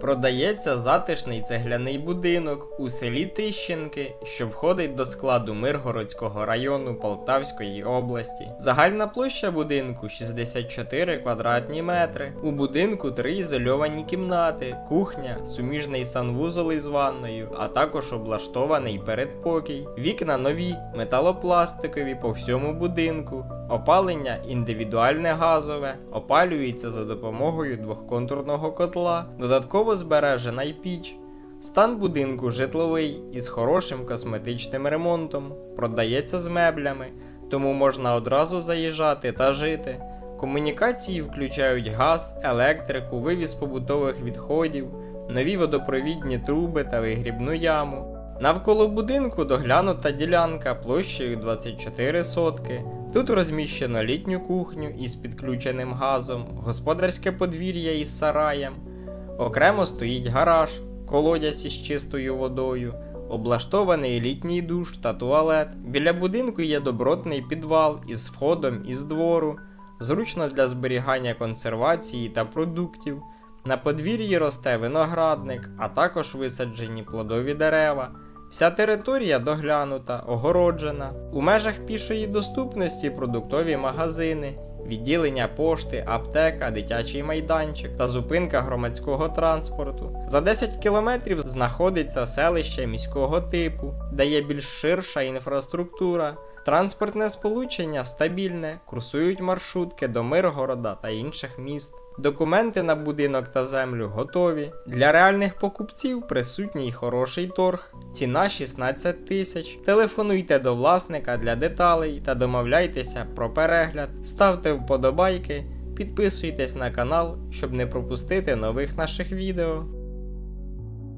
Продається затишний цегляний будинок у селі Тищенки, що входить до складу Миргородського району Полтавської області. Загальна площа будинку 64 квадратні метри. У будинку три ізольовані кімнати, кухня, суміжний санвузол із ванною, а також облаштований передпокій. Вікна нові, металопластикові по всьому будинку. Опалення індивідуальне газове, опалюється за допомогою двохконтурного котла, додатково збережена й піч. Стан будинку житловий із хорошим косметичним ремонтом, продається з меблями, тому можна одразу заїжджати та жити. Комунікації включають газ, електрику, вивіз побутових відходів, нові водопровідні труби та вигрібну яму. Навколо будинку доглянута ділянка площею 24 сотки. Тут розміщено літню кухню із підключеним газом, господарське подвір'я із сараєм. Окремо стоїть гараж, колодязь із чистою водою, облаштований літній душ та туалет. Біля будинку є добротний підвал із входом із двору, зручно для зберігання консервації та продуктів. На подвір'ї росте виноградник, а також висаджені плодові дерева. Вся територія доглянута, огороджена. У межах пішої доступності продуктові магазини, відділення пошти, аптека, дитячий майданчик та зупинка громадського транспорту. За 10 кілометрів знаходиться селище міського типу, де є більш ширша інфраструктура. Транспортне сполучення стабільне, курсують маршрутки до Миргорода та інших міст. Документи на будинок та землю готові. Для реальних покупців присутній хороший торг. Ціна 16 тисяч. Телефонуйте до власника для деталей та домовляйтеся про перегляд. Ставте вподобайки, підписуйтесь на канал, щоб не пропустити нових наших відео.